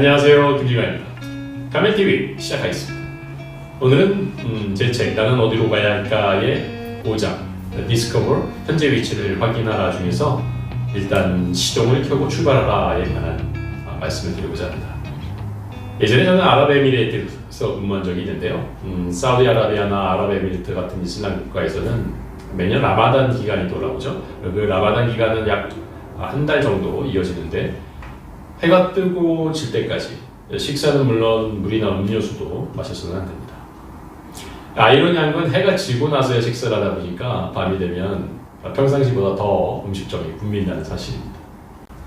안녕하세요 김지관입니다. 가면TV 시작하겠습니다. 오늘은 음, 제책 나는 어디로 가야 할까의 5장 디스커버 현재 위치를 확인하라 중에서 일단 시동을 켜고 출발하라에 관한 아, 말씀을 드리고자 합니다. 예전에 저는 아랍에미레이트에서 근무한 적이 있는데요. 음, 사우디아라비아나 아랍에미리트 같은 이슬람 국가에서는 매년 라마단 기간이 돌아오죠. 그 라마단 기간은 약 한 달 정도 이어지는데 해가 뜨고 질 때까지 식사는 물론 물이나 음료수도 마셔서는 안 됩니다. 아이러니한 건 해가 지고 나서야 식사를 하다 보니까 밤이 되면 평상시보다 더 음식점이 붐빈다는 사실입니다.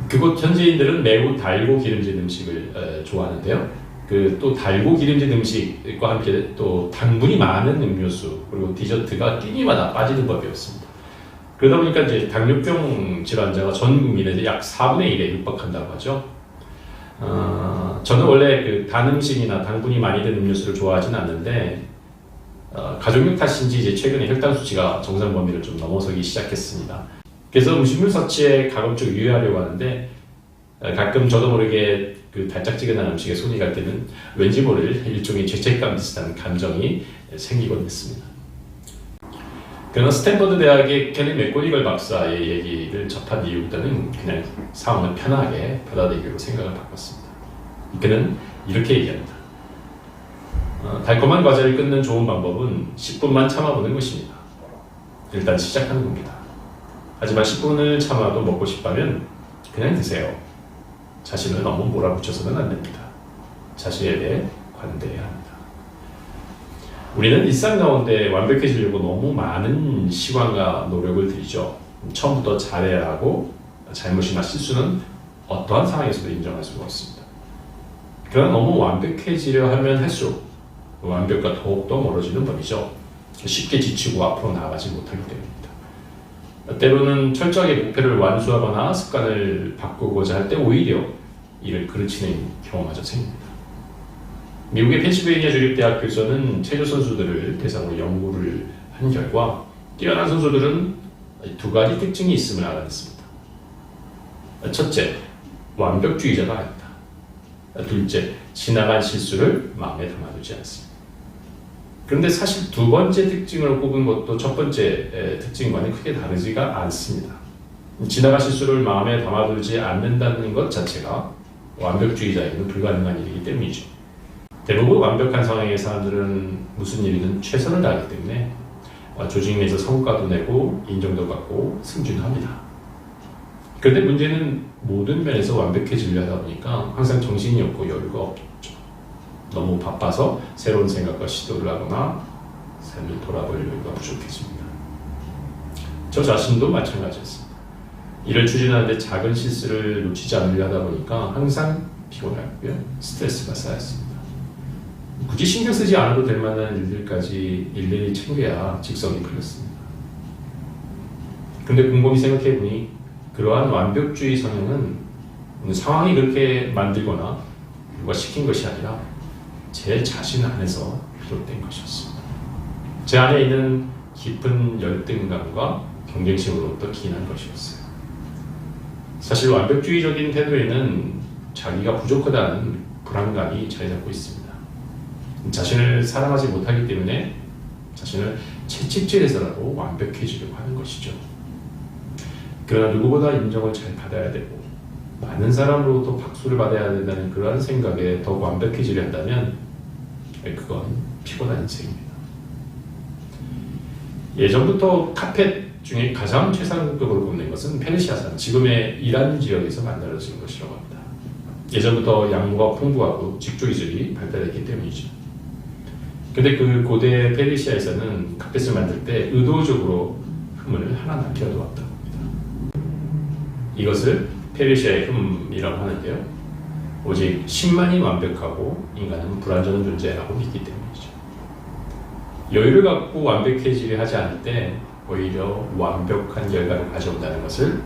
그곳 현지인들은 매우 달고 기름진 음식을 에, 좋아하는데요. 그 또 달고 기름진 음식과 함께 또 당분이 많은 음료수 그리고 디저트가 끼니마다 빠지는 법이었습니다. 그러다 보니까 이제 당뇨병 질환자가 전 국민의 약 4분의 1에 육박한다고 하죠. 어, 저는 원래 그 단 음식이나 당분이 많이 든 음료수를 좋아하진 않는데 어, 가족력 탓인지 이제 최근에 혈당 수치가 정상 범위를 좀 넘어서기 시작했습니다. 그래서 음식물 섭취에 가급적 유의하려고 하는데 어, 가끔 저도 모르게 그 달짝지근한 음식에 손이 갈 때는 왠지 모를 일종의 죄책감 비슷한 감정이 생기곤 했습니다. 그러나 스탠퍼드 대학의 케리 맥고니걸 박사의 얘기를 접한 이후부터는 그냥 상황을 편하게 받아들이기로 생각을 바꿨습니다. 그는 이렇게 얘기합니다. 어, 달콤한 과자를 끊는 좋은 방법은 10분만 참아보는 것입니다. 일단 시작하는 겁니다. 하지만 10분을 참아도 먹고 싶다면 그냥 드세요. 자신을 너무 몰아붙여서는 안 됩니다. 자신에 대해 관대해야 합니다. 우리는 일상 가운데 완벽해지려고 너무 많은 시간과 노력을 들이죠. 처음부터 잘해야 하고 잘못이나 실수는 어떠한 상황에서도 인정할 수가 없습니다. 그러나 너무 완벽해지려 하면 할수록 완벽과 더욱더 멀어지는 법이죠. 쉽게 지치고 앞으로 나아가지 못하기 때문입니다. 때로는 철저하게 목표를 완수하거나 습관을 바꾸고자 할 때 오히려 이를 그르치는 경우마저 생깁니다. 미국의 펜실베이니아 주립대학교에서는 체조 선수들을 대상으로 연구를 한 결과 뛰어난 선수들은 두 가지 특징이 있음을 알아냈습니다. 첫째, 완벽주의자가 아니다. 둘째, 지나간 실수를 마음에 담아두지 않습니다. 그런데 사실 두 번째 특징을 꼽은 것도 첫 번째 특징과는 크게 다르지가 않습니다. 지나간 실수를 마음에 담아두지 않는다는 것 자체가 완벽주의자에게는 불가능한 일이기 때문이죠. 대부분 완벽한 상황의 사람들은 무슨 일이든 최선을 다하기 때문에 조직 내에서 성과도 내고 인정도 받고 승진합니다. 그런데 문제는 모든 면에서 완벽해지려 하다 보니까 항상 정신이 없고 여유가 없죠. 너무 바빠서 새로운 생각과 시도를 하거나 삶을 돌아볼 여유가 부족해집니다. 저 자신도 마찬가지였습니다. 일을 추진하는데 작은 실수를 놓치지 않으려 하다 보니까 항상 피곤하고요. 스트레스가 쌓였습니다. 굳이 신경 쓰지 않아도 될 만한 일들까지 일일이 챙겨야 직성이 풀렸습니다. 근데 곰곰이 생각해 보니 그러한 완벽주의 성향은 상황이 그렇게 만들거나 누가 시킨 것이 아니라 제 자신 안에서 비롯된 것이었습니다. 제 안에 있는 깊은 열등감과 경쟁심으로부터 기인한 것이었어요. 사실 완벽주의적인 태도에는 자기가 부족하다는 불안감이 자리 잡고 있습니다. 자신을 사랑하지 못하기 때문에 자신을 채찍질해서라도 완벽해지려고 하는 것이죠. 그러나 누구보다 인정을 잘 받아야 되고 많은 사람으로부터 박수를 받아야 된다는 그러한 생각에 더 완벽해지려 한다면 그건 피곤한 인생입니다. 예전부터 카펫 중에 가장 최상급으로 꼽는 것은 페르시아산, 지금의 이란 지역에서 만들어진 것이라고 합니다. 예전부터 양모가 풍부하고 직조 기술이 발달했기 때문이죠. 근데 그 고대 페르시아에서는 카펫을 만들 때 의도적으로 흠을 하나 남겨두었다고 합니다. 이것을 페르시아의 흠이라고 하는데요. 오직 신만이 완벽하고 인간은 불완전한 존재라고 믿기 때문이죠. 여유를 갖고 완벽해지려 하지 않을 때 오히려 완벽한 결과를 가져온다는 것을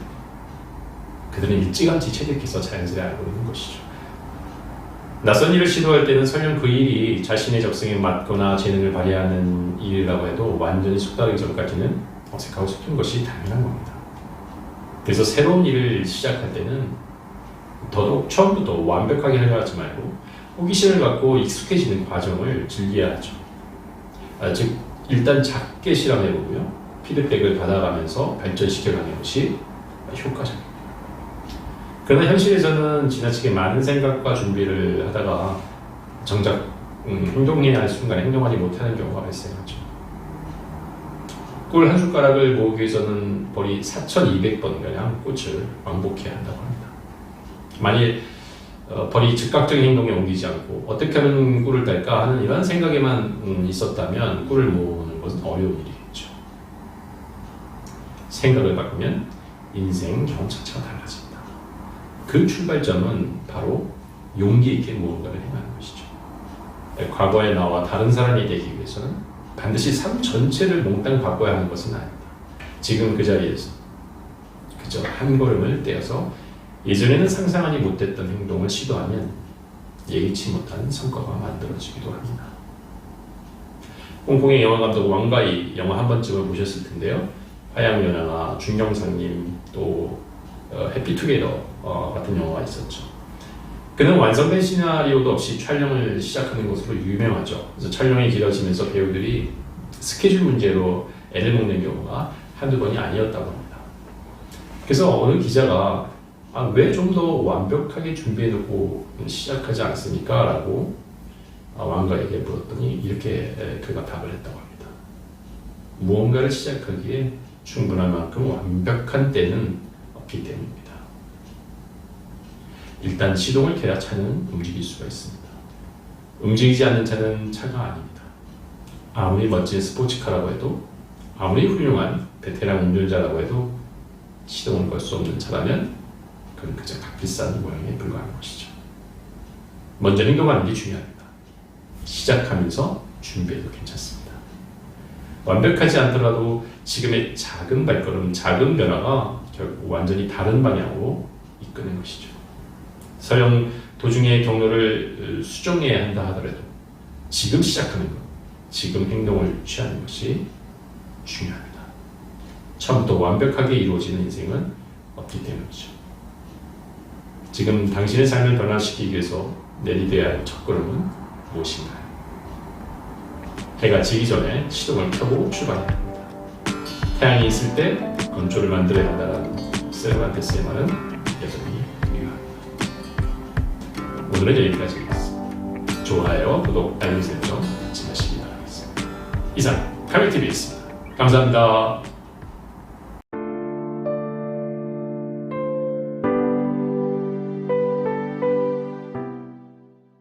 그들은 일찌감치 체득해서 자연스레 알고 있는 것이죠. 낯선 일을 시도할 때는 설령 그 일이 자신의 적성에 맞거나 재능을 발휘하는 일이라고 해도 완전히 숙달하기 전까지는 어색하고 슬픈 것이 당연한 겁니다. 그래서 새로운 일을 시작할 때는 더더욱 처음부터 완벽하게 생각하지 말고 호기심을 갖고 익숙해지는 과정을 즐겨야 하죠. 아, 즉 일단 작게 실험해보고요. 피드백을 받아가면서 발전시켜가는 것이 효과적입니다. 그러나 현실에서는 지나치게 많은 생각과 준비를 하다가 정작 음, 행동해야 할 순간에 행동하지 못하는 경우가 발생하죠. 꿀 한 숟가락을 모으기 위해서는 벌이 4,200번가량 꽃을 왕복해야 한다고 합니다. 만일 어, 벌이 즉각적인 행동에 옮기지 않고 어떻게 하면 꿀을 딸까 하는 이런 생각에만 음, 있었다면 꿀을 모으는 것은 어려운 일이겠죠. 생각을 바꾸면 인생 경차차가 달라집니다. 그 출발점은 바로 용기 있게 무언가를 행하는 것이죠. 네, 과거의 나와 다른 사람이 되기 위해서는 반드시 삶 전체를 몽땅 바꿔야 하는 것은 아닙니다. 지금 그 자리에서 그저 한 걸음을 떼어서 예전에는 상상하지 못했던 행동을 시도하면 예기치 못한 성과가 만들어지기도 합니다. 홍콩의 영화 감독 왕가이 영화 한 번쯤은 보셨을 텐데요. 화양연화나 중영상님 또 어, 해피투게더 어, 같은 영화가 있었죠. 그는 완성된 시나리오도 없이 촬영을 시작하는 것으로 유명하죠. 그래서 촬영이 길어지면서 배우들이 스케줄 문제로 애를 먹는 경우가 한두 번이 아니었다고 합니다. 그래서 어느 기자가 아, 왜 좀 더 완벽하게 준비해놓고 시작하지 않습니까? 라고 아, 왕가에게 물었더니 이렇게 에, 그가 답을 했다고 합니다. 무언가를 시작하기에 충분한 만큼 완벽한 때는 없기 때문입니다. 일단 시동을 켜야 차는 움직일 수가 있습니다. 움직이지 않는 차는 차가 아닙니다. 아무리 멋진 스포츠카라고 해도 아무리 훌륭한 베테랑 운전자라고 해도 시동을 걸 수 없는 차라면 그건 그저 값비싼 모양에 불과한 것이죠. 먼저 행동하는 게 중요합니다. 시작하면서 준비해도 괜찮습니다. 완벽하지 않더라도 지금의 작은 발걸음, 작은 변화가 결국 완전히 다른 방향으로 이끄는 것이죠. 설령 도중에 경로를 수정해야 한다 하더라도 지금 시작하는 것, 지금 행동을 취하는 것이 중요합니다. 처음부터 완벽하게 이루어지는 인생은 없기 때문이죠. 지금 당신의 삶을 변화시키기 위해서 내디뎌야 할 첫걸음은 무엇인가요? 해가 지기 전에 시동을 켜고 출발해야 합니다. 태양이 있을 때 건조를 만들어야 한다는 세르반테스의 말은 오늘은 여기까지 하겠습니다. 좋아요, 구독, 알림 설정 잊지 마시기 바라겠습니다. 이상 카멜TV였습니다. 감사합니다.